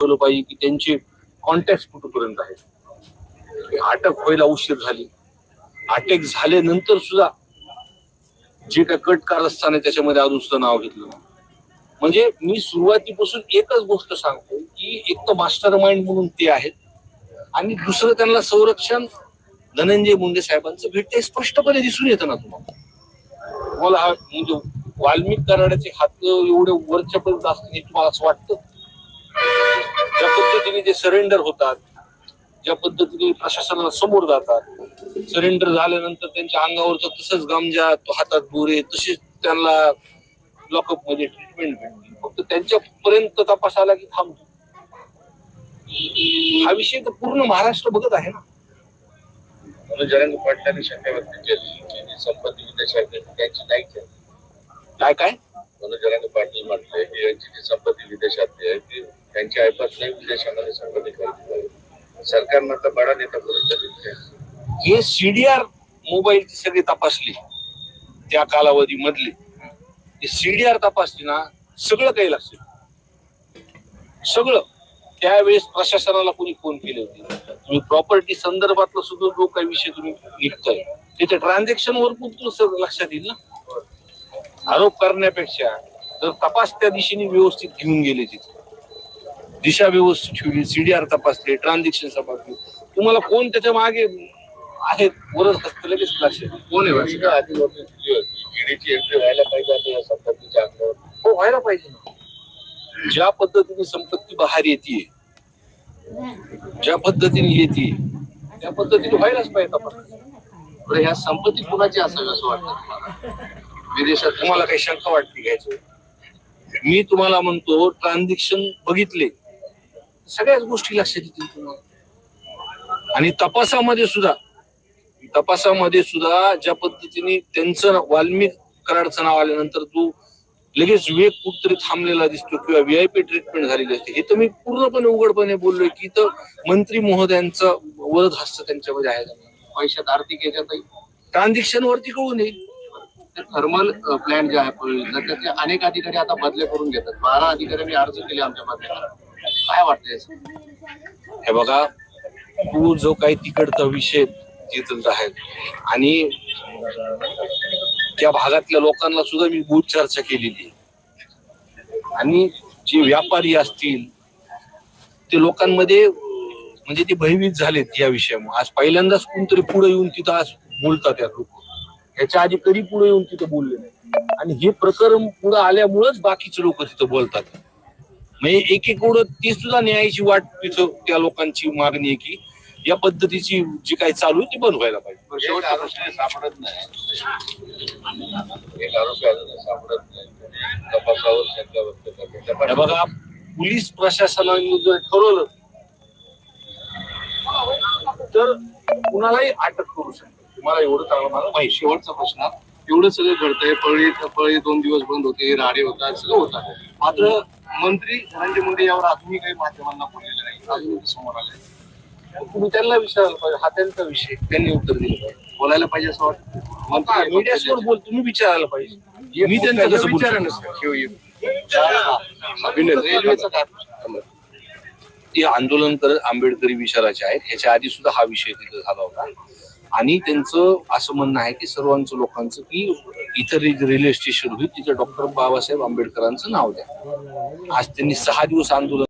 ठेवलं पाहिजे की त्यांचे कॉन्टॅक्ट कुठपर्यंत आहेत अटक व्हायला उशीर झाली. अटक झाल्यानंतर सुद्धा जे काय कट कारस्थान आहे त्याच्यामध्ये अजून सुद्धा नाव घेतलं म्हणजे मी सुरुवातीपासून एकच गोष्ट सांगतो की एक तर मास्टर माइंड म्हणून ते आहेत आणि दुसरं त्यांना संरक्षण धनंजय मुंडे साहेबांचं भेटते स्पष्टपणे दिसून येतं ना तुम्हाला. तुम्हाला हा म्हणजे वाल्मिक कराड्याचे हात एवढे वरच्या पर्यंत असतील तुम्हाला असं वाटतं? पद्धतीने ते सरेंडर होतात ज्या पद्धतीने प्रशासनाला समोर जातात सरेंडर झाल्यानंतर त्यांच्या अंगावरचं तसंच गमजा तो हातात दोरे तसेच त्यांना लॉकअपमध्ये ट्रीटमेंट भेटते. फक्त त्यांच्यापर्यंत तपास आला की थांबतो. हा विषय तर पूर्ण महाराष्ट्र बघत आहे ना. जयंत पाटलांनी शंका व्यक्त केली की जी संपत्ती विदेशात त्यांची काय काय म्हणून जयंत पाटील म्हटले की यांची जी संपत्ती विदेशात आहे ती त्यांची ऐपत नाही विदेशामध्ये संपत्ती सरकारनं तर बडा नेता करून हे सीडीआर मोबाईल सगळी तपासली. त्या कालावधी मधले सीडीआर तपासली ना सगळं काही लागतं सगळं. त्यावेळेस प्रशासनाला कोणी फोन केले होते. तुम्ही प्रॉपर्टी संदर्भातला सुद्धा जो काही विषय तुम्ही निघताय तिथे ट्रान्झॅक्शन वर पण लक्षात येईल ना? आरोप करण्यापेक्षा जर तपास त्या दिशेने व्यवस्थित घेऊन गेले तिथे दिशा व्यवस्थित ठेवली सीडीआर तपासले ट्रान्झॅक्शन तपासले. तुम्हाला कोण त्याच्यामागे आहेत? वरच असतं लगेच लक्षात येईल. कोण आहे? ईडीची एंट्री व्हायला पाहिजे आता या संपत्तीच्या अंगावर. हो व्हायला पाहिजे ना. ज्या पद्धतीने संपत्ती बाहेर येते ज्या पद्धतीने येते त्या पद्धतीने व्हायलाच पाहिजे बरं ह्या संपत्ती कुणाची असावी असं वाटतं तुम्हाला? विदेशात तुम्हाला काही शंका वाटते घ्यायचं? मी तुम्हाला म्हणतो ट्रान्झॅक्शन बघितले सगळ्याच गोष्टी लक्षात येतील तुम्हाला. आणि तपासामध्ये सुद्धा तपासामध्ये सुद्धा ज्या पद्धतीने त्यांचं वाल्मिक कराडचं नाव आल्यानंतर तो लगेच वेग कुठतरी थांबलेला दिसतो किंवा व्हीआयपी ट्रीटमेंट झालेली असते. हे तर मी पूर्णपणे उघडपणे बोललोय की तर मंत्री महोदयांचं वरद हस्त त्यांच्यामध्ये आहे. पैशात आर्थिक याच्यातही ट्रान्झॅक्शन वरती कळून येईल. थर्मल प्लॅन जे आहे त्यातले अनेक अधिकारी आता बदले करून घेतात. बारा अधिकाऱ्यांनी अर्ज केले आमच्या बदल्या काय वाटतंय? हे बघा तू जो काही तिकडचा विषय तिथं आहे. आणि त्या भागातल्या लोकांना सुद्धा मी बूथ चर्चा केलेली आहे. आणि जे व्यापारी असतील ते लोकांमध्ये म्हणजे ते भयभीत झालेत या विषयामुळे. आज पहिल्यांदाच कोणतरी पुढे येऊन तिथं आज बोलतात या लोक. याच्या आधी कधी पुढे येऊन तिथं बोलले नाही. आणि हे प्रकरण पुढे आल्यामुळेच बाकीचे लोक तिथं बोलतात. म्हणजे एक एक ओढत ती सुद्धा न्यायाची वाट तिथं त्या लोकांची मागणी आहे की या पद्धतीची जी काही चालू आहे ती बंद व्हायला पाहिजे. सापडत नाही. एक आरोपी अजून सापडत नाही. तपासावर शंका व्यक्त करते. हे बघा पोलीस प्रशासनाने जर ठरवलं तर कुणालाही अटक करू शकतो. मला एवढं चांगलं मला माहिती शेवटचा प्रश्न एवढं सगळं घडतंय पळी पळी दोन दिवस बंद होते राडे होतात सगळं होतात मात्र मंत्री धनंजय मुंडे यावर अजूनही काही माध्यमांना बोललेले नाही. अजूनही समोर आले. तुम्ही त्यांना विचारायला पाहिजे. हा त्यांचा विषय. त्यांनी उत्तर दिलं पाहिजे. बोलायला पाहिजे असं वाटतं. मंत्री मीडियासमोर बोल तुम्ही विचारायला पाहिजे. मी त्यांचं कसं बोलतो? रेल्वेचं काय ते आंदोलन करत आंबेडकरी विचाराचे आहेत. ह्याच्या आधी सुद्धा हा विषय तिथे झाला होता. आणि त्यांचं असं म्हणणं आहे की सर्वांचं लोकांचं की इतर एक रेल्वे स्टेशन होईल तिथे डॉक्टर बाबासाहेब आंबेडकरांचं नाव द्या. आज त्यांनी सहा दिवस आंदोलन